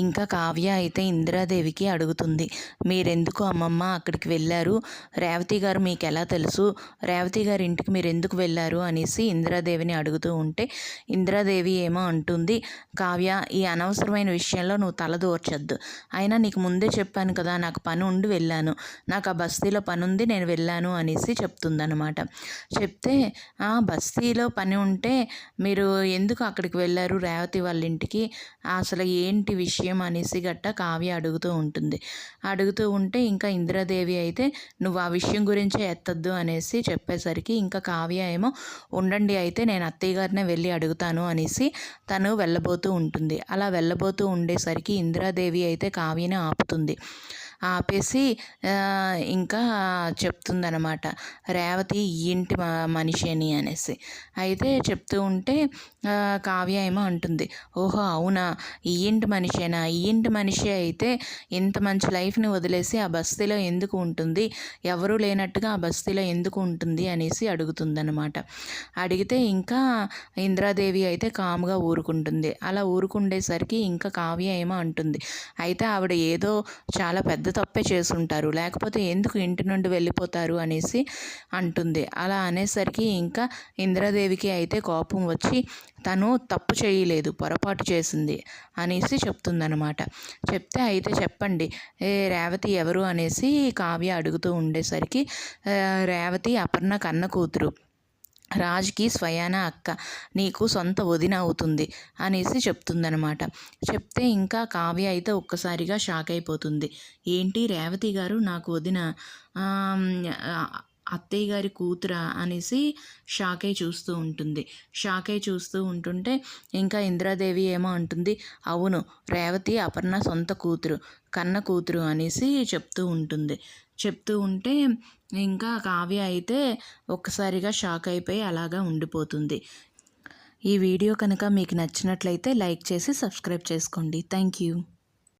ఇంకా కావ్య అయితే ఇందిరాదేవికి అడుగుతుంది మీరెందుకు అమ్మమ్మ అక్కడికి వెళ్ళారు? రేవతి గారు మీకు ఎలా తెలుసు? రేవతి గారి ఇంటికి మీరు ఎందుకు వెళ్ళారు? అనేసి ఇందిరాదేవిని అడుగుతూ ఉంటే ఇందిరాదేవి ఏమో అంటుంది కావ్య ఈ అనవసరమైన విషయంలో నువ్వు తలదూర్చద్దు అయినా నీకు ముందే చెప్పాను కదా నాకు పని ఉండి వెళ్ళాను. నాకు ఆ బస్తీలో పని ఉంది నేను వెళ్ళాను అనేసి చెప్తుందనమాట చెప్తే "ఆ, బస్తీలో పని ఉంటే మీరు ఎందుకు అక్కడికి వెళ్ళారు రేవతి వాళ్ళ ఇంటికి? అసలు ఏంటి విషయం? విషయం అనేసి గట్ట కావ్య అడుగుతూ ఉంటుంది. అడుగుతూ ఉంటే ఇంకా ఇందిరాదేవి అయితే నువ్వు ఆ విషయం గురించే ఎత్తద్దు అనేసి చెప్పేసరికి ఇంకా కావ్య ఏమో ఉండండి అయితే నేను అత్తయ్య గారినే వెళ్ళి అడుగుతాను అనేసి తను వెళ్ళబోతూ ఉంటుంది. అలా వెళ్ళబోతూ ఉండేసరికి ఇందిరాదేవి అయితే కావ్యని ఆపుతుంది. ఆపేసి ఇంకా చెప్తుందనమాట రేవతి ఈ ఇంటి మనిషి అని అనేసి. అయితే చెప్తూ ఉంటే కావ్య ఏమో అంటుంది. ఓహో అవునా? ఈ ఇంటి మనిషేనా? ఈ ఇంటి మనిషి అయితే ఇంత మంచి లైఫ్ని వదిలేసి ఆ బస్తీలో ఎందుకు ఉంటుంది? ఎవరూ లేనట్టుగా ఆ బస్తీలో ఎందుకు ఉంటుంది? అనేసి అడుగుతుందనమాట అడిగితే ఇంకా ఇంద్రాదేవి అయితే కాముగా ఊరుకుంటుంది. అలా ఊరుకుండేసరికి ఇంకా కావ్య ఏమో అంటుంది. అయితే ఆవిడ ఏదో చాలా పెద్ద తప్పే చేసుంటారు. లేకపోతే ఎందుకు ఇంటి నుండి వెళ్ళిపోతారు అనేసి అంటుంది. అలా అనేసరికి ఇంకా ఇంద్రదేవికి అయితే కోపం వచ్చి తను తప్పు చేయలేదు పొరపాటు చేసింది అనేసి చెప్తుందనమాట చెప్తే అయితే చెప్పండి. ఏ రేవతి ఎవరు అనేసి కావ్య అడుగుతూ ఉండేసరికి రేవతి అపర్ణ కన్న కూతురు. రాజ్కి స్వయాన అక్క నీకు సొంత వదిన అవుతుంది అనేసి చెప్తుందనమాట చెప్తే ఇంకా కావ్య అయితే ఒక్కసారిగా షాక్ అయిపోతుంది. ఏంటి రేవతి గారు నాకు వదిన? అత్తయ్య గారి కూతురా అనేసి షాకే చూస్తూ ఉంటుంది. షాకే చూస్తూ ఉంటుంటే ఇంకా ఇందిరాదేవి ఏమో అంటుంది అవును రేవతి అపర్ణ సొంత కూతురు కన్న కూతురు అనేసి చెప్తూ ఉంటుంది. చెప్తూ ఉంటే ఇంకా కావ్య అయితే ఒక్కసారిగా షాక్ అయిపోయి అలాగా ఉండిపోతుంది. ఈ వీడియో కనుక మీకు నచ్చినట్లయితే లైక్ చేసి సబ్స్క్రైబ్ చేసుకోండి. Thank you.